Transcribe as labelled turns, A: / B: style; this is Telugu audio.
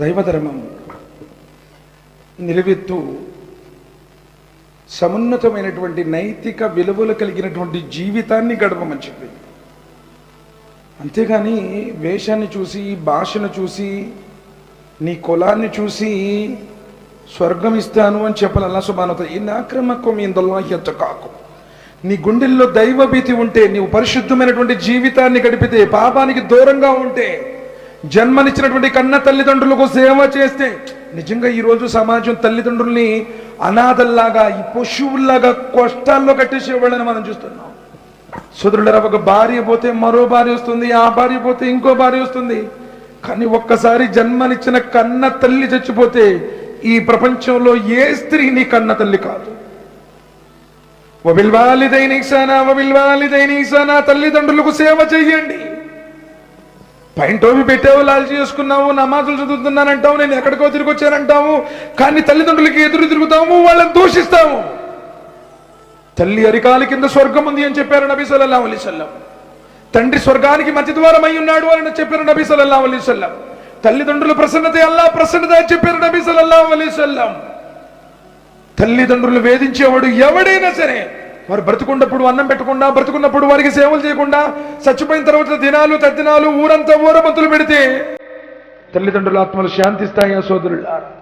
A: దైవధర్మం నిలువెత్తు సమున్నతమైనటువంటి నైతిక విలువలు కలిగినటువంటి జీవితాన్ని గడపమని చెప్పి. అంతేగాని వేషాన్ని చూసి భాషను చూసి నీ కులాన్ని చూసి స్వర్గం ఇస్తాను అని చెప్పాలి అలా సుబానత ఈ నాక్రమకం ఎంత కాకు నీ గుండెల్లో దైవభీతి ఉంటే నీవు పరిశుద్ధమైనటువంటి జీవితాన్ని గడిపితే పాపానికి దూరంగా ఉంటే జన్మనిచ్చినటువంటి కన్న తల్లిదండ్రులకు సేవ చేస్తే నిజంగా ఈరోజు సమాజం తల్లిదండ్రుల్ని అనాథల్లాగా ఈ పశువుల్లాగా కష్టాల్లో కట్టేసేవాళ్ళని మనం చూస్తున్నాం. సోదరులరా ఒక భార్య పోతే మరో భార్య వస్తుంది ఆ భార్య పోతే ఇంకో భార్య వస్తుంది. కానీ ఒక్కసారి జన్మనిచ్చిన కన్న తల్లి చచ్చిపోతే ఈ ప్రపంచంలో ఏ స్త్రీ నీ కన్న తల్లి కాదు. వబిల్వాలిదైన ఇసానా వబిల్వాలిదైన ఇసానా తల్లిదండ్రులకు సేవ చేయండి. పైన టోపీ పెట్టావు లాల్చి చేసుకున్నావు నమాజులు చదువుతున్నానంటావు నేను ఎక్కడికో తిరిగి వచ్చానంటావు కానీ తల్లిదండ్రులకి ఎదురు తిరుగుతాము వాళ్ళని దూషిస్తాము తల్లి అరికాల కింద స్వర్గం ఉంది అని చెప్పారు నబీ సల్లల్లాహు అలైహి సల్లం తండ్రి స్వర్గానికి మధ్య ద్వారం అయి ఉన్నాడు అని చెప్పారు నబీ సల్లల్లాహు అలైహి సల్లం తల్లిదండ్రుల ప్రసన్నత అల్లా ప్రసన్నత అని చెప్పారు నబీ సల్లల్లాహు అలైహి సల్లం తల్లిదండ్రులు వేధించేవాడు ఎవడైనా సరే వారు బ్రతుకున్నప్పుడు అన్నం పెట్టకుండా బ్రతుకున్నప్పుడు వారికి సేవలు చేయకుండా చచ్చిపోయిన తర్వాత దినాలు తద్దినాలు ఊరంతా ఊరమంతులు పెడితే తల్లిదండ్రుల ఆత్మలు శాంతిస్తాయా సోదరులారా